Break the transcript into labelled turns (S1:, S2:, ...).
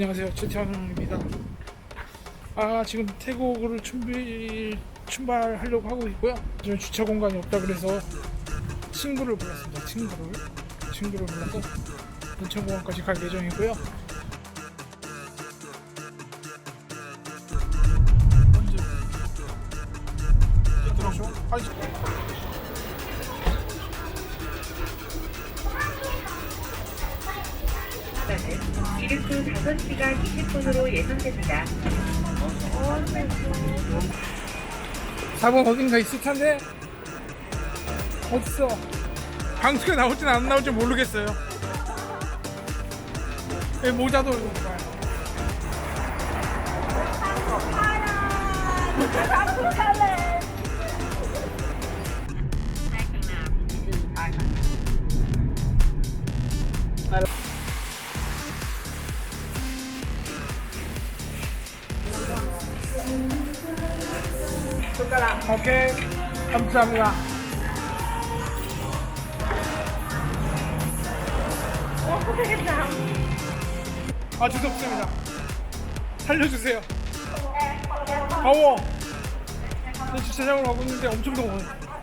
S1: 안녕하세요. 최태환입니다. 아 지금 태국을 준비 출발하려고 하고 있고요. 지금 주차 공간이 없다 그래서 친구를 불렀습니다. 친구를. 친구를 불러서 인천공항까지 갈 예정이고요. 이제 들어오죠?
S2: 시간은 이륙 후 5시간 20분으로 예상됩니다.
S1: 4번 어딘가 있을 텐데 어딨어? 방수가 나올지 안 나올지 모르겠어요. 왜 모자도 이거 봐요 오케이. 감사합니다. 아 죄송합니다. 살려주세요. 더워. 저 주차장으로 가고 있는데 엄청 더워요